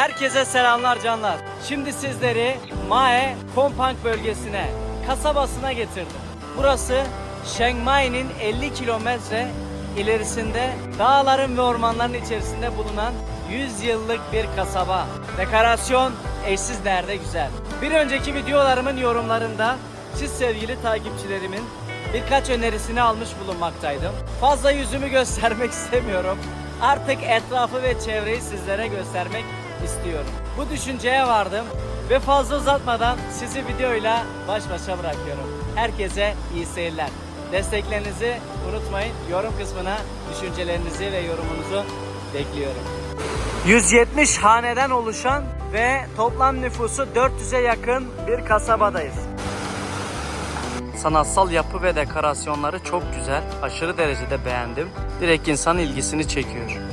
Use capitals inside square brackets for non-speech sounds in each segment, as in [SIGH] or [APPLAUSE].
Herkese selamlar canlar. Şimdi sizleri Mae Kompang bölgesine, kasabasına getirdim. Burası Chiang Mai'nin 50 kilometre ilerisinde dağların ve ormanların içerisinde bulunan 100 yıllık bir kasaba. Dekorasyon eşsiz değerde güzel. Bir önceki videolarımın yorumlarında siz sevgili takipçilerimin birkaç önerisini almış bulunmaktaydım. Fazla yüzümü göstermek [LAUGHS] istemiyorum. Artık etrafı ve çevreyi sizlere göstermek istiyorum. Bu düşünceye vardım ve fazla uzatmadan sizi videoyla baş başa bırakıyorum. Herkese iyi seyirler. Desteklerinizi unutmayın. Yorum kısmına düşüncelerinizi ve yorumunuzu bekliyorum. 170 haneden oluşan ve toplam nüfusu 400'e yakın bir kasabadayız. Sanatsal yapı ve dekorasyonları çok güzel. Aşırı derecede beğendim. Direkt insan ilgisini çekiyor.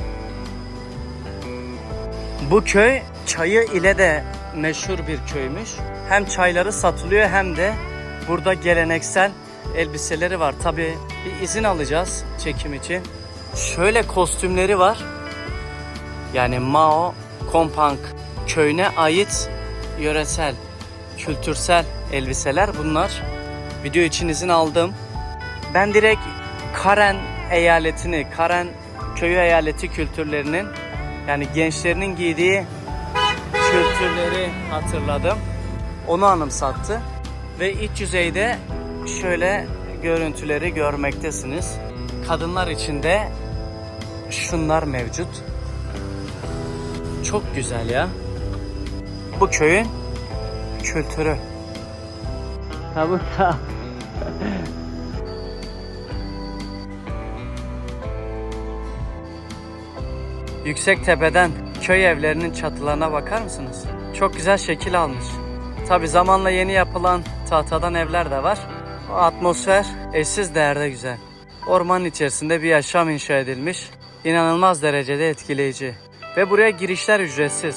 Bu köy çayı ile de meşhur bir köymüş. Hem çayları satılıyor hem de burada geleneksel elbiseleri var. Tabi bir izin alacağız çekim için. Şöyle kostümleri var. Yani Mao Kompang köyüne ait yöresel, kültürsel elbiseler bunlar. Video için izin aldım. Ben direkt Karen eyaletini, Karen köyü eyaleti kültürlerinin yani gençlerinin giydiği kültürleri hatırladım. Onu anımsattı. Ve iç yüzeyde şöyle görüntüleri görmektesiniz. Kadınlar içinde şunlar mevcut. Çok güzel ya. Bu köyün kültürü. Ha Yüksek tepeden köy evlerinin çatılarına bakar mısınız? Çok güzel şekil almış. Tabi zamanla yeni yapılan tahtadan evler de var. O atmosfer eşsiz değerde güzel. Ormanın içerisinde bir yaşam inşa edilmiş. İnanılmaz derecede etkileyici. Ve buraya girişler ücretsiz.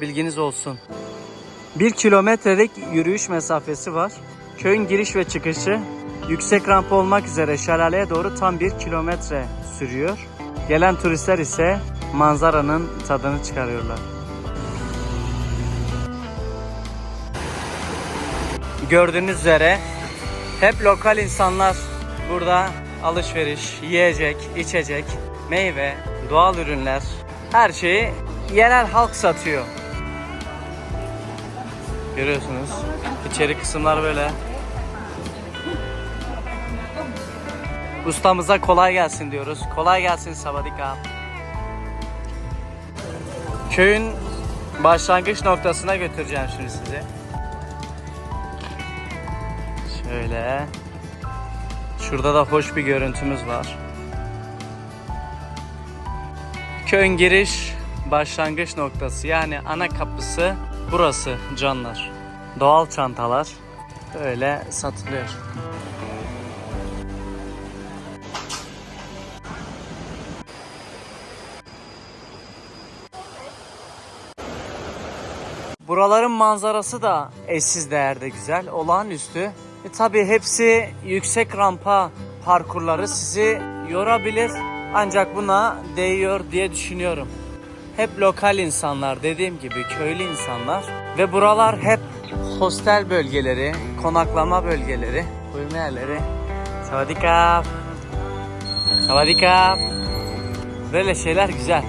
Bilginiz olsun. Bir kilometrelik yürüyüş mesafesi var. Köyün giriş ve çıkışı yüksek rampa olmak üzere şelaleye doğru tam bir kilometre sürüyor. Gelen turistler ise manzaranın tadını çıkarıyorlar. Gördüğünüz üzere hep lokal insanlar burada alışveriş, yiyecek, içecek, meyve, doğal ürünler her şeyi yerel halk satıyor. Görüyorsunuz. İçeri kısımlar böyle. Ustamıza kolay gelsin diyoruz. Kolay gelsin Savadika. Köyün başlangıç noktasına götüreceğim şimdi sizi. Şöyle. Şurada da hoş bir görüntümüz var. Köyün giriş başlangıç noktası yani ana kapısı burası canlar. Doğal çantalar böyle satılıyor. Buraların manzarası da eşsiz değerde güzel, olağanüstü. E tabi hepsi yüksek rampa parkurları sizi yorabilir. Ancak buna değiyor diye düşünüyorum. Hep lokal insanlar dediğim gibi köylü insanlar ve buralar hep hostel bölgeleri, konaklama bölgeleri, uyuma yerleri. Savadikap. Savadikap. Böyle şeyler güzel.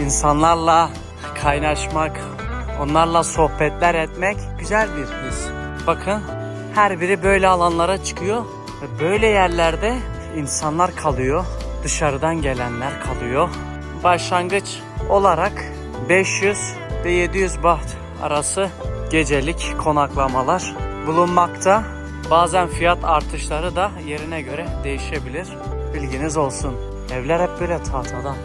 İnsanlarla kaynaşmak, onlarla sohbetler etmek güzel bir his. Bakın her biri böyle alanlara çıkıyor ve böyle yerlerde insanlar kalıyor. Dışarıdan gelenler kalıyor. Başlangıç olarak 500 ve 700 baht arası gecelik konaklamalar bulunmakta. Bazen fiyat artışları da yerine göre değişebilir. Bilginiz olsun. Evler hep böyle tahtadan.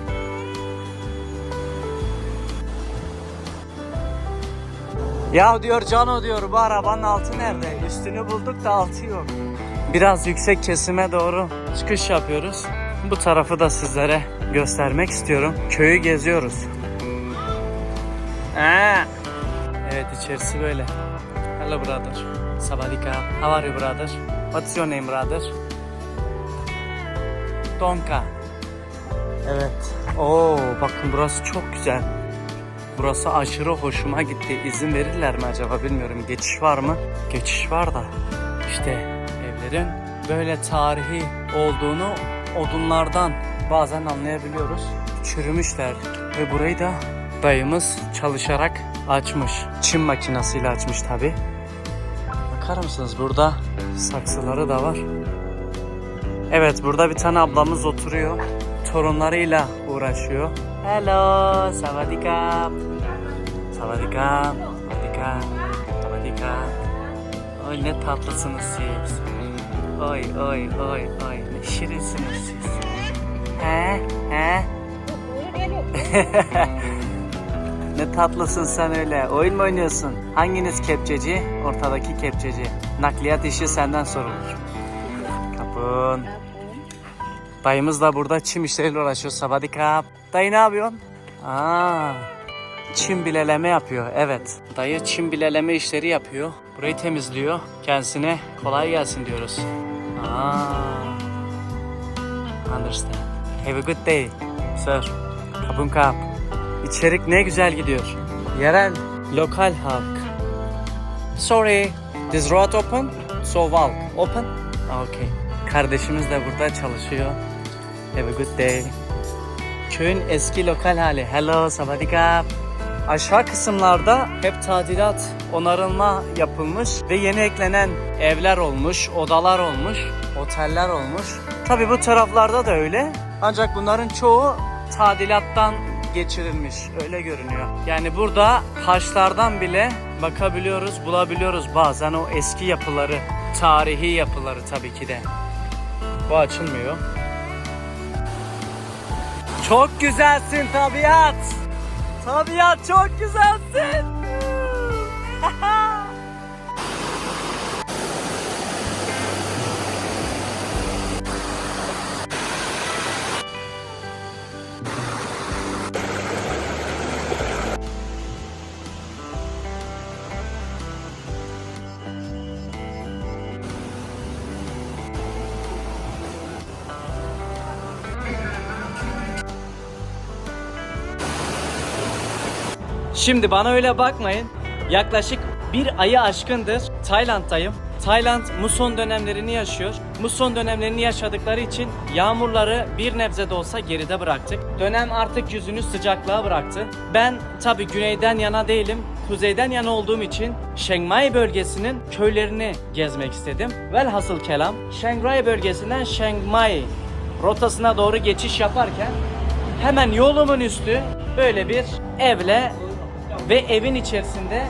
Ya diyor Cano diyor bu arabanın altı nerede? Üstünü bulduk da altı yok. Biraz yüksek kesime doğru çıkış yapıyoruz. Bu tarafı da sizlere göstermek istiyorum. Köyü geziyoruz. Aa. Evet içerisi böyle. Hello brother. Savadika. How are you brother? What's your name brother? Donka. Evet. Oo bakın burası çok güzel. Burası aşırı hoşuma gitti. İzin verirler mi acaba bilmiyorum. Geçiş var mı? Geçiş var da. İşte evlerin böyle tarihi olduğunu odunlardan bazen anlayabiliyoruz. Çürümüşler ve burayı da dayımız çalışarak açmış. Çim makinesiyle açmış tabi. Bakar mısınız burada saksıları da var. Evet burada bir tane ablamız oturuyor. Torunlarıyla uğraşıyor. Hello, savadikap. Savadikap, savadikap, savadikap. Oy ne tatlısınız siz. Oy oy oy oy ne şirinsiniz siz. He he. [LAUGHS] ne tatlısın sen öyle. Oyun mu oynuyorsun? Hanginiz kepçeci? Ortadaki kepçeci. Nakliyat işi senden sorulur. Kapın. Dayımız da burada çim işleriyle uğraşıyor. Sabadikap. Dayı ne yapıyorsun? Aa, çim bileleme yapıyor. Evet. Dayı çim bileleme işleri yapıyor. Burayı temizliyor. Kendisine kolay gelsin diyoruz. Aa. Understand. Have a good day, sir. Kapın kap. İçerik ne güzel gidiyor. Yerel, lokal halk. Sorry, this road open? So walk. Open? Okay. Kardeşimiz de burada çalışıyor. Have a good day. Köyün eski lokal hali. Hello, savadikap. Aşağı kısımlarda hep tadilat, onarılma yapılmış ve yeni eklenen evler olmuş, odalar olmuş, oteller olmuş. Tabi bu taraflarda da öyle. Ancak bunların çoğu tadilattan geçirilmiş. Öyle görünüyor. Yani burada taşlardan bile bakabiliyoruz, bulabiliyoruz bazen o eski yapıları, tarihi yapıları tabii ki de. Bu açılmıyor. Çok güzelsin tabiat. Tabiat çok güzelsin. [LAUGHS] Şimdi bana öyle bakmayın. Yaklaşık bir ayı aşkındır Tayland'dayım. Tayland muson dönemlerini yaşıyor. Muson dönemlerini yaşadıkları için yağmurları bir nebze de olsa geride bıraktık. Dönem artık yüzünü sıcaklığa bıraktı. Ben tabi güneyden yana değilim. Kuzeyden yana olduğum için Chiang Mai bölgesinin köylerini gezmek istedim. Velhasıl kelam Chiang Rai bölgesinden Chiang Mai rotasına doğru geçiş yaparken hemen yolumun üstü böyle bir evle ve evin içerisinde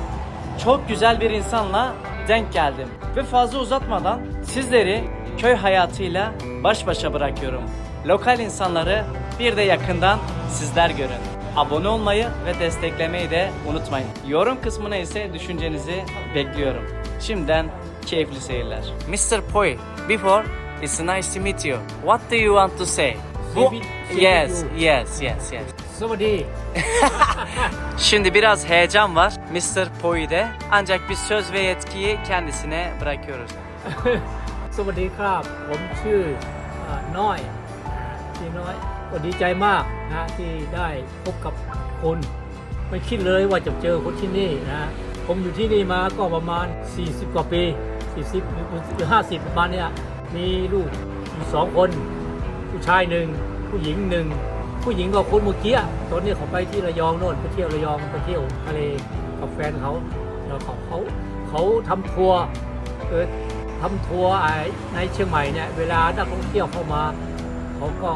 çok güzel bir insanla denk geldim. Ve fazla uzatmadan sizleri köy hayatıyla baş başa bırakıyorum. Lokal insanları bir de yakından sizler görün. Abone olmayı ve desteklemeyi de unutmayın. Yorum kısmına ise düşüncenizi bekliyorum. Şimdiden keyifli seyirler. Mr. Poi, before it's nice to meet you. What do you want to say? Bu, yes, yes, yes, yes. สวัสดี Şimdi biraz heyecan var Mr. Poi'de. Ancak biz söz ve yetkiyi kendisine bırakıyoruz. สวัสดีครับ ผมชื่อเอ่อน้อยพี่น้อยก็ดีใจมากนะที่ได้พบกับคุณไม่คิดเลยว่าจะเจอคนที่นี่นะผมอยู่ที่นี่มาก็ประมาณ 40 กว่าปี 40 หรือ 50 ประมาณเนี้ยมีลูกอยู่สองคน ผู้ชายหนึ่งผู้หญิงหนึ่ง ผู้หญิงก็คนเมื่อกี้ตอนนี้เขาไปที่ระยองโน่นไปเที่ยวระยองไปเที่ยวทะเลกับแฟนเขาแล้วเขาเขาเขาทำทัวร์เออทำทัวร์ในเชียงใหม่เนี่ยเวลานักท่องเที่ยวเข้ามาเขาก็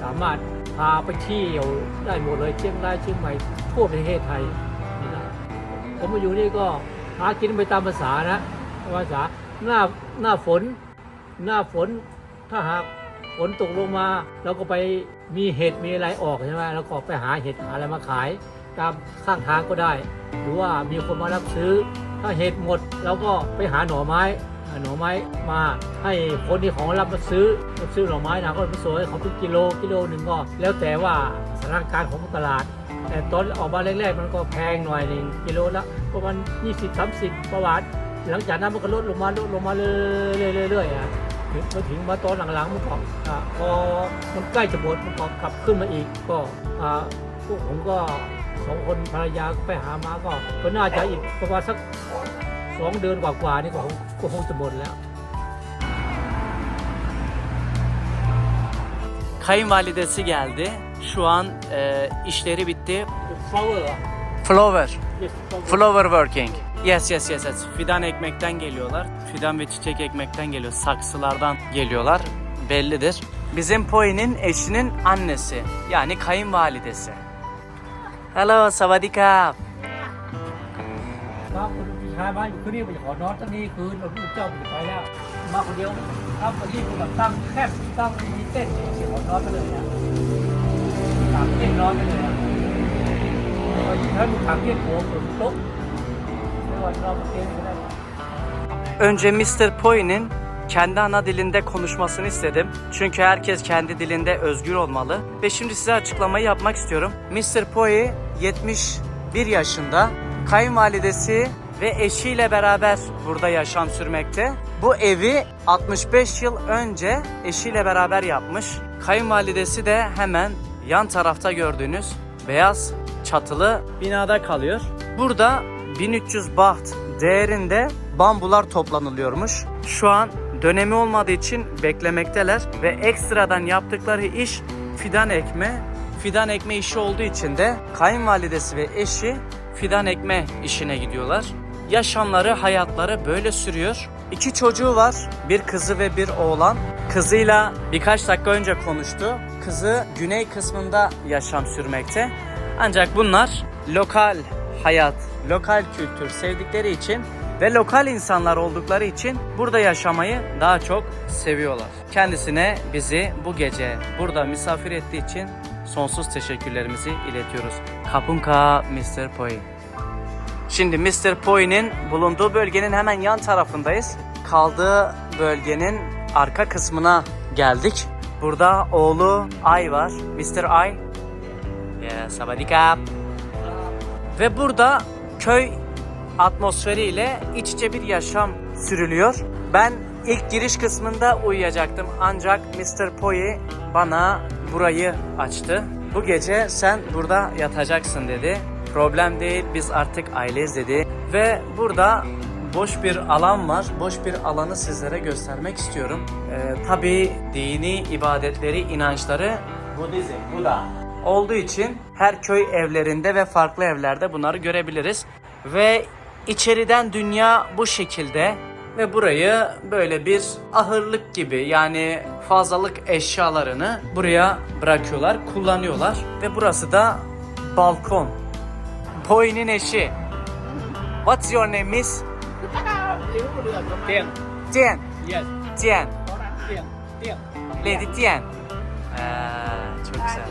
สามารถพาไปเที่ยวได้หมดเลยเชียงรายเชียงใหม่ทั่วประเทศไทยนี่นะผมมาอยู่นี่ก็หากินไปตามภาษานะภาษาหน้าหน้าฝน หน้าฝนถ้าหาก ฝนตกลงมาเราก็ไปมีเห็ดมีอะไรออกใช่ไหมแล้วก็ไปหาเห็ดหาอะไรมาขาย ตามข้างทางก็ได้ หรือว่ามีคนมารับซื้อ ถ้าเห็ดหมดเราก็ไปหาหน่อไม้หน่อไม้มาให้คนที่ของรับมาซื้อรับซื้อหน่อไม้นะก็มาสวยเขาเป็นกิโลกิโลหนึ่งก็ แล้วแต่ว่าสถานการณ์ของตลาด แต่ตอนออกมาแรกๆมันก็แพงหน่อยหนึ่งกิโลละประมาณ20-30ประวัติหลังจากนั้นมันก็ลดลงมาลดลงมาเรื่อยๆเรื่อยๆอะ ถึงมาถึงมาตอนหลังๆมันก็อะพอมันใกล้จะหมดมันก็กลับขึ้นมาอีกก็อ่าพวกผมก็สองคนภรรยาก็ไปหามาก็ก็น่าจะอีกประมาณสักสองเดือนกว่าๆนี่ก็คงก็คงจะหมดแล้ว Kayınvalidesi geldi. Şu an e, işleri bitti. flower Flower. yes flower Flower working. Yes yes yes yes. Fidan ekmekten geliyorlar. Fidan ve çiçek ekmekten geliyor. Saksılardan geliyorlar. Bellidir. Bizim Poi'nin eşinin annesi. Yani kayınvalidesi. Hello, savadika. ครับคุณพี่ชายมาอยู่คืนนี้ผมจะขอนอนตั้งนี้คืนเราลูกเจ้าผมจะไปแล้ว มาคนเดียวครับวันนี้ผมแบบตั้งแคบตั้งมีเต้นเสียขอนอนไปเลยเนี่ยถามเต้นนอนไปเลยอ่ะถ้ามึงถามเต้นโผล่ผมโต๊ะไม่วันนอนบนเตียงก็ได้ Önce Mr. Poi'nin kendi ana dilinde konuşmasını istedim. Çünkü herkes kendi dilinde özgür olmalı. Ve şimdi size açıklamayı yapmak istiyorum. Mr. Poi 71 yaşında. Kayınvalidesi ve eşiyle beraber burada yaşam sürmekte. Bu evi 65 yıl önce eşiyle beraber yapmış. Kayınvalidesi de hemen yan tarafta gördüğünüz beyaz çatılı binada kalıyor. Burada 1300 baht değerinde bambular toplanılıyormuş. Şu an dönemi olmadığı için beklemekteler ve ekstradan yaptıkları iş fidan ekme. Fidan ekme işi olduğu için de kayınvalidesi ve eşi fidan ekme işine gidiyorlar. Yaşamları, hayatları böyle sürüyor. İki çocuğu var. Bir kızı ve bir oğlan. Kızıyla birkaç dakika önce konuştu. Kızı güney kısmında yaşam sürmekte. Ancak bunlar lokal hayat, lokal kültür sevdikleri için ve lokal insanlar oldukları için burada yaşamayı daha çok seviyorlar. Kendisine bizi bu gece burada misafir ettiği için sonsuz teşekkürlerimizi iletiyoruz. Kapunka Mr. Poi. Şimdi Mr. Poi'nin bulunduğu bölgenin hemen yan tarafındayız. Kaldığı bölgenin arka kısmına geldik. Burada oğlu Ay var. Mr. Ay. Yeah, savadika. Ve burada köy atmosferiyle iç içe bir yaşam sürülüyor. Ben ilk giriş kısmında uyuyacaktım ancak Mr. Poi bana burayı açtı. Bu gece sen burada yatacaksın dedi. Problem değil biz artık aileyiz dedi. Ve burada boş bir alan var. Boş bir alanı sizlere göstermek istiyorum. Ee, tabii dini ibadetleri, inançları Budizm, Buda olduğu için her köy evlerinde ve farklı evlerde bunları görebiliriz. Ve içeriden dünya bu şekilde ve burayı böyle bir ahırlık gibi yani fazlalık eşyalarını buraya bırakıyorlar, kullanıyorlar ve burası da balkon. Boy'nin eşi. What's your name miss? Tian. Tian. Yes. Tian. Tian. Tian. Lady Tian. Ee, çok güzel.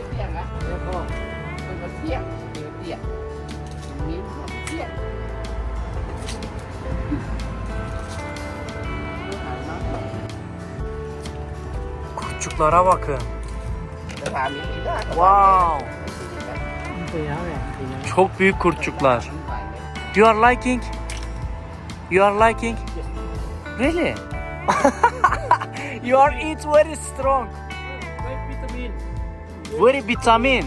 Kurtçuklara bakın. Wow. Çok büyük kurtçuklar. You are liking? You are liking? Really? [LAUGHS] you are eat very strong. Very vitamin.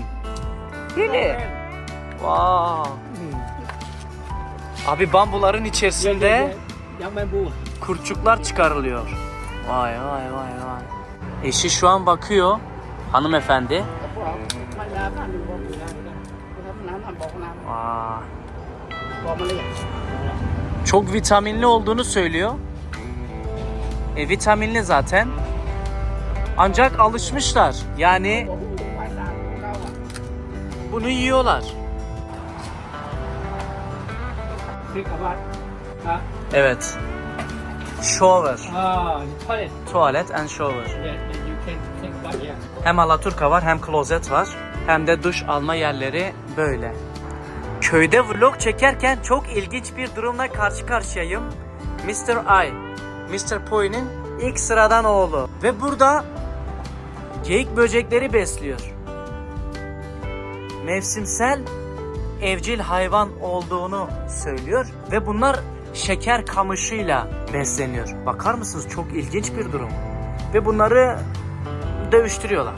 Really? Wow. Abi bambuların içerisinde kurtçuklar çıkarılıyor. Vay vay vay vay. Eşi şu an bakıyor hanımefendi. Aa. Çok vitaminli olduğunu söylüyor. E vitaminli zaten. Ancak alışmışlar. Yani bunu yiyorlar. Evet. Shower. Ah, toilet. Tuvalet and shower. Yeah, you can take bath, yeah. Hem Alaturka var hem klozet var. Hem de duş alma yerleri böyle. Köyde vlog çekerken çok ilginç bir durumla karşı karşıyayım. Mr. I, Mr. Poi'nin ilk sıradan oğlu. Ve burada geyik böcekleri besliyor. Mevsimsel evcil hayvan olduğunu söylüyor ve bunlar şeker kamışıyla besleniyor. Bakar mısınız çok ilginç bir durum. Ve bunları dövüştürüyorlar.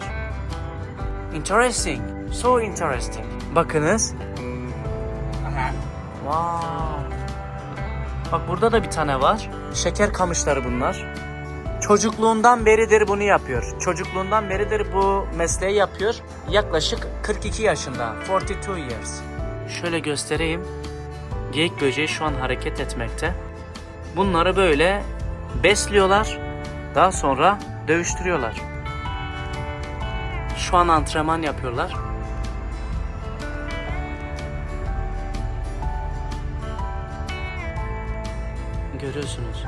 Interesting. So interesting. Bakınız Wow. Bak burada da bir tane var. Şeker kamışları bunlar. Çocukluğundan beridir bunu yapıyor. Çocukluğundan beridir bu mesleği yapıyor. Yaklaşık 42 yaşında. 42 years. Şöyle göstereyim. Geyik böceği şu an hareket etmekte. Bunları böyle besliyorlar. Daha sonra dövüştürüyorlar. Şu an antrenman yapıyorlar. Görüyorsunuz.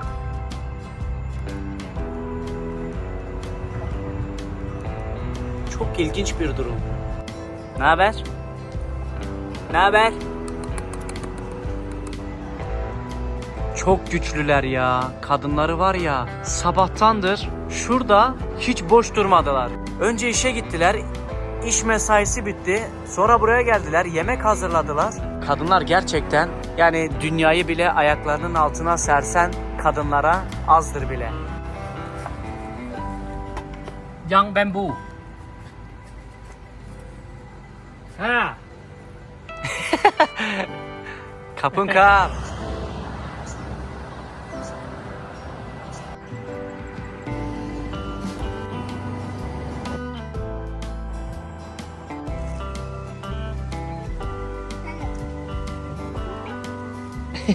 Çok ilginç bir durum. Ne haber? Ne haber? Çok güçlüler ya. Kadınları var ya. Sabahtandır şurada hiç boş durmadılar. Önce işe gittiler. İş mesaisi bitti. Sonra buraya geldiler. Yemek hazırladılar. Kadınlar gerçekten yani dünyayı bile ayaklarının altına sersen kadınlara azdır bile. Young bamboo. Ha. [LAUGHS] Kapın kap.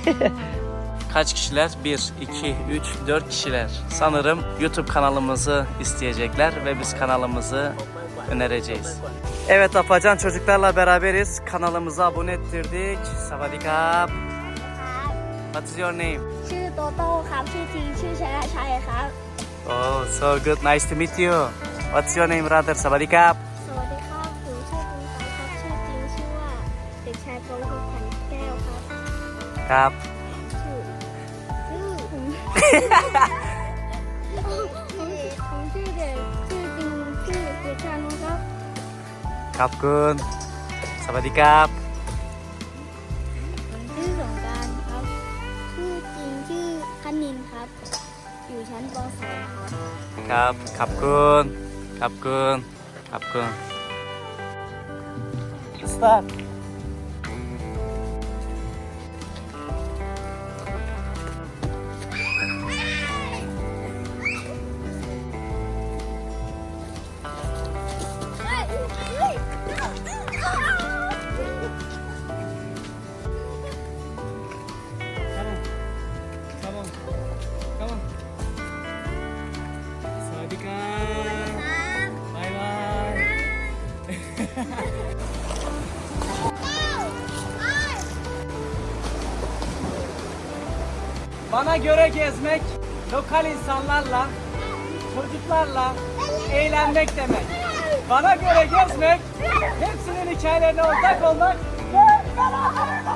[LAUGHS] Kaç kişiler? 1, 2, 3, 4 kişiler. Sanırım YouTube kanalımızı isteyecekler ve biz kanalımızı önereceğiz. Evet Afacan çocuklarla beraberiz. Kanalımıza abone ettirdik. Savadikap. What's your name? ชื่อโตโต้ครับ ชื่อจริงชื่อชนะชัยครับ Oh, so good. Nice to meet you. What's your name, brother? Savadikap. ครับชื่อชื่อผมผมชื่อเด็กชื่อจริงชื่อเด็กชายนุครับ ครับคุณสวัสดีครับ ผมชื่อสงกรารครับ ชื่อจริงชื่อคณินครับ อยู่ชั้นป .2 ครับ ครับ ขอบคุณ ขอบคุณ ขอบคุณ Start. Come Bana göre gezmek lokal insanlarla, çocuklarla eğlenmek demek. Bana göre gezmek hepsinin hikayelerine ortak olmak ve beraber.